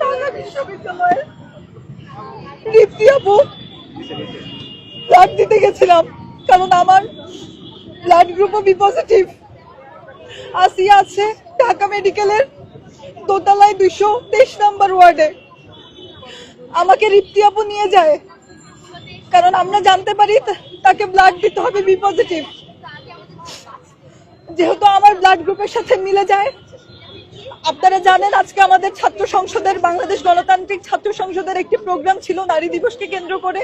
ঢাকা বিশ্ববিদ্যালয়ে আপু ব্লাড দিতে গেছিলাম, কারণ আমার ব্লাড গ্রুপও বি পজিটিভ আসিয়া আছে ঢাকা মেডিকেলের দোতলায় দুইশো তেইশ নাম্বার ওয়ার্ডে। আমাকে রিপ্তি আপু নিয়ে যায়, কারণ আমরা জানতে পারি তাকে ব্লাড দিতে হবে, বি পজিটিভ যেহেতু আমার ব্লাড গ্রুপের সাথে মিলে যায় আপনারা জানেন আজকে আমাদের ছাত্র সংসদের, বাংলাদেশ গণতান্ত্রিক ছাত্র সংসদের একটি প্রোগ্রাম ছিল নারী দিবসকে কেন্দ্র করে।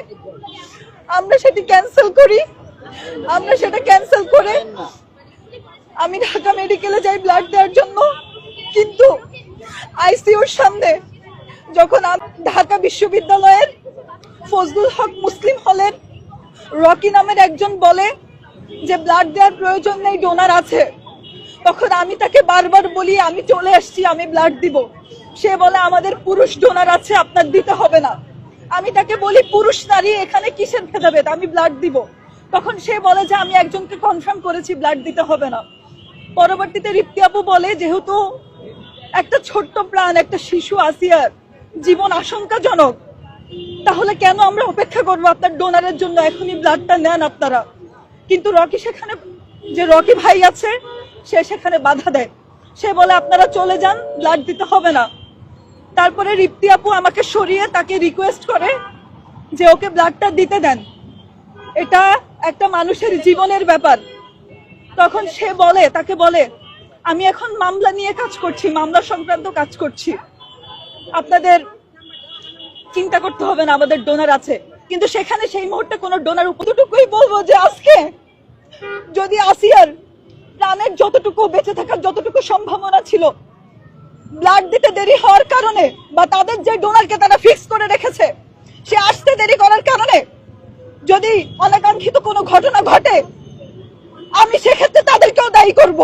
আমরা সেটি ক্যান্সেল করি। আমরা সেটা ক্যান্সেল করে আমি ঢাকা মেডিকেলে যাই ব্লাড দেওয়ার জন্য। কিন্তু আইসিইউর সামনে যখন ঢাকা বিশ্ববিদ্যালয়ের ফজলুল হক মুসলিম হলের রকি নামের একজন বলে যে, ব্লাড দেওয়ার প্রয়োজন নেই, ডোনার আছে। তখন আমি তাকে বারবার বলি, আমি চলে আসছি, আমি ব্লাড দিব। সে বলে, আমাদের পুরুষ ডোনার আছে, আপনার দিতে হবে না। আমি তাকে বলি, পুরুষ নারী এখানে কিসের ভেদাভেদ? আমি ব্লাড দিব। তখন সে বলে যে, আমি একজনকে কনফার্ম করেছি ব্লাড দিতে হবে না। পরবর্তীতে রিপ্তি আপু বলে, যেহেতু একটা ছোট্ট প্রাণ, একটা শিশু আসিয়ার জীবন আশঙ্কাজনক, তাহলে কেন আমরা অপেক্ষা করব? আপনার ডোনারের জন্য এখনই ব্লাডটা নেন আপনারা। কিন্তু রকি সেখানে, যে রকি ভাই আছে সে সেখানে বাধা দেয়। সে বলে, আপনারা চলে যান ব্লাড দিতে হবে না। তারপরে রিপ্তি আপু আমাকে সরিয়ে তাকে রিকোয়েস্ট করে যে ওকে ব্লাডটা দিতে দেন। এটা একটা মানুষের জীবনের ব্যাপার। তখন সে বলে, তাকে বলে, আমি এখন মামলা নিয়ে কাজ করছি, মামলা সংক্রান্ত কাজ করছি। আপনাদের চিন্তা করতে হবে না, আমাদের ডোনার আছে। কিন্তু সেখানে সেই মুহূর্তে কোনো ডোনার কতটুকুই বলব যে আজকে যদি আসিয়ার প্রাণের যতটুকু বেঁচে থাকার যতটুকু সম্ভাবনা ছিল ব্লাড দিতে দেরি হওয়ার কারণে বা তাদের যে ডোনারকে তারা ফিক্স করে রেখেছে, সে আসতে দেরি করার কারণে যদি অনাকাঙ্ক্ষিত কোনো ঘটনা ঘটে, আমি সেক্ষেত্রে তাদেরকেও দায়ী করব।